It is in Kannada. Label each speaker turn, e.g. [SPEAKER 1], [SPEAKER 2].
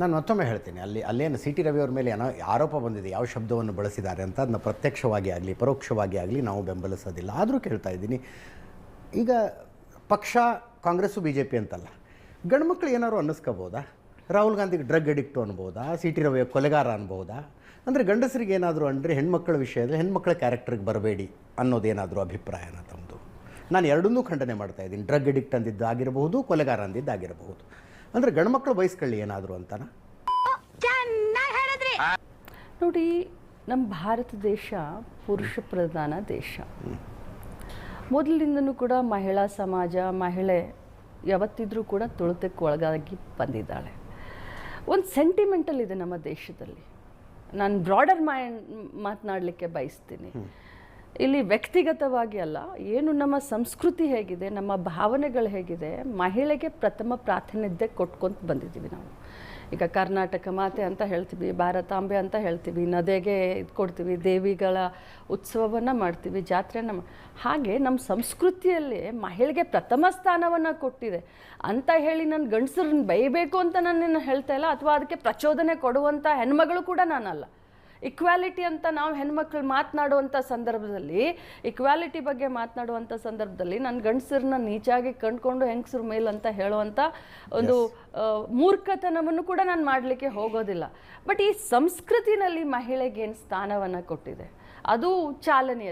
[SPEAKER 1] ನಾನು ಮತ್ತೊಮ್ಮೆ ಹೇಳ್ತೀನಿ, ಅಲ್ಲಿ, ಅಲ್ಲೇನು ಸಿ ಟಿ ಅವರ ಮೇಲೆ ಏನೋ ಆರೋಪ ಬಂದಿದೆ, ಯಾವ ಶಬ್ದವನ್ನು ಬಳಸಿದ್ದಾರೆ ಅಂತ ಅದನ್ನ ಪ್ರತ್ಯಕ್ಷವಾಗಿ ಆಗಲಿ, ಪರೋಕ್ಷವಾಗಿ ಆಗಲಿ ನಾವು ಬೆಂಬಲಿಸೋದಿಲ್ಲ. ಆದರೂ ಕೇಳ್ತಾ ಇದ್ದೀನಿ, ಈಗ ಪಕ್ಷ ಕಾಂಗ್ರೆಸ್ಸು ಬಿ ಜೆ ಪಿ ಅಂತಲ್ಲ, ಗಂಡ್ಮಕ್ಳು ಏನಾದ್ರು ಅನ್ನಿಸ್ಕೋಬೋದಾ? ರಾಹುಲ್ ಗಾಂಧಿಗೆ ಡ್ರಗ್ ಅಡಿಕ್ಟು ಅನ್ಬೋದಾ? ಸಿ ಟಿ ರವಿಯ ಕೊಲೆಗಾರ ಅನ್ಬೋದಾ? ಅಂದರೆ ಗಂಡಸರಿಗೆ ಏನಾದರೂ ಅಂದರೆ ಹೆಣ್ಮಕ್ಳ ವಿಷಯದಲ್ಲಿ ಹೆಣ್ಮಕ್ಳ ಕ್ಯಾರೆಕ್ಟ್ರಿಗೆ ಬರಬೇಡಿ ಅನ್ನೋದೇನಾದರೂ ಅಭಿಪ್ರಾಯನ ತಮ್ಮದು ನಾನು ಎರಡನ್ನೂ ಖಂಡನೆ ಮಾಡ್ತಾ ಇದ್ದೀನಿ, ಡ್ರಗ್ ಅಡಿಕ್ಟ್ ಅಂದಿದ್ದಾಗಿರಬಹುದು, ಕೊಲೆಗಾರ ಅಂದಿದ್ದಾಗಿರಬಹುದು. ಅಂದರೆ ಗಂಡ್ಮಕ್ಳು ಬಯಸ್ಕೊಳ್ಳಿ ಏನಾದರೂ ಅಂತನಾ?
[SPEAKER 2] ನೋಡಿ ನಮ್ಮ ಭಾರತ ದೇಶ ಪುರುಷ ಪ್ರಧಾನ ದೇಶ. ಮೊದಲಿಂದನೂ ಕೂಡ ಮಹಿಳಾ ಸಮಾಜ ಮಹಿಳೆ ಯಾವತ್ತಿದ್ರೂ ಕೂಡ ತುಳಿತಕ್ಕೆ ಒಳಗಾಗಿ ಬಂದಿದ್ದಾಳೆ. ಒಂದು ಸೆಂಟಿಮೆಂಟಲ್ ಇದೆ ನಮ್ಮ ದೇಶದಲ್ಲಿ. ನಾನು ಬ್ರಾಡರ್ ಮೈಂಡ್ ಮಾತನಾಡಲಿಕ್ಕೆ ಬಯಸ್ತೀನಿ. ಇಲ್ಲಿ ವ್ಯಕ್ತಿಗತವಾಗಿ ಅಲ್ಲ, ಏನು ನಮ್ಮ ಸಂಸ್ಕೃತಿ ಹೇಗಿದೆ, ನಮ್ಮ ಭಾವನೆಗಳು ಹೇಗಿದೆ, ಮಹಿಳೆಗೆ ಪ್ರಥಮ ಪ್ರಾತಿನಿಧ್ಯ ಕೊಟ್ಕೊಂತ ಬಂದಿದ್ದೀವಿ ನಾವು. ಈಗ ಕರ್ನಾಟಕ ಮಾತೆ ಅಂತ ಹೇಳ್ತೀವಿ, ಭಾರತಾಂಬೆ ಅಂತ ಹೇಳ್ತೀವಿ, ನದೆಗೆ ಇದು ಕೊಡ್ತೀವಿ, ದೇವಿಗಳ ಉತ್ಸವವನ್ನು ಮಾಡ್ತೀವಿ ಜಾತ್ರೆನ ಹಾಗೆ ನಮ್ಮ ಸಂಸ್ಕೃತಿಯಲ್ಲಿ ಮಹಿಳೆಗೆ ಪ್ರಥಮ ಸ್ಥಾನವನ್ನು ಕೊಟ್ಟಿದೆ. ಅಂತ ಹೇಳಿ ನಾನು ಗಂಡಸರನ್ನ ಬೈಬೇಕು ಅಂತ ನಾನು ಹೇಳ್ತಾ ಇಲ್ಲ, ಅಥವಾ ಅದಕ್ಕೆ ಪ್ರಚೋದನೆ ಕೊಡುವಂಥ ಹೆಣ್ಮಗಳು ಕೂಡ ನಾನಲ್ಲ. ಇಕ್ವಾಲಿಟಿ ಅಂತ ನಾವು ಹೆಣ್ಮಕ್ಳು ಮಾತನಾಡುವಂಥ ಸಂದರ್ಭದಲ್ಲಿ ಇಕ್ವಾಲಿಟಿ ಬಗ್ಗೆ ಮಾತನಾಡುವಂಥ ಸಂದರ್ಭದಲ್ಲಿ ನಾನು ಗಂಡಸರನ್ನ ನೀಚಾಗಿ ಕಂಡುಕೊಂಡು ಹೆಂಗಸ್ರ ಮೇಲೆ ಅಂತ ಹೇಳುವಂಥ ಒಂದು ಮೂರ್ಖತನವನ್ನು ಕೂಡ ನಾನು ಮಾಡಲಿಕ್ಕೆ ಹೋಗೋದಿಲ್ಲ. ಬಟ್ ಈ ಸಂಸ್ಕೃತಿನಲ್ಲಿ ಮಹಿಳೆಗೆ ಏನು ಸ್ಥಾನವನ್ನು ಕೊಟ್ಟಿದೆ? ಅದು ಚಾಲನೆ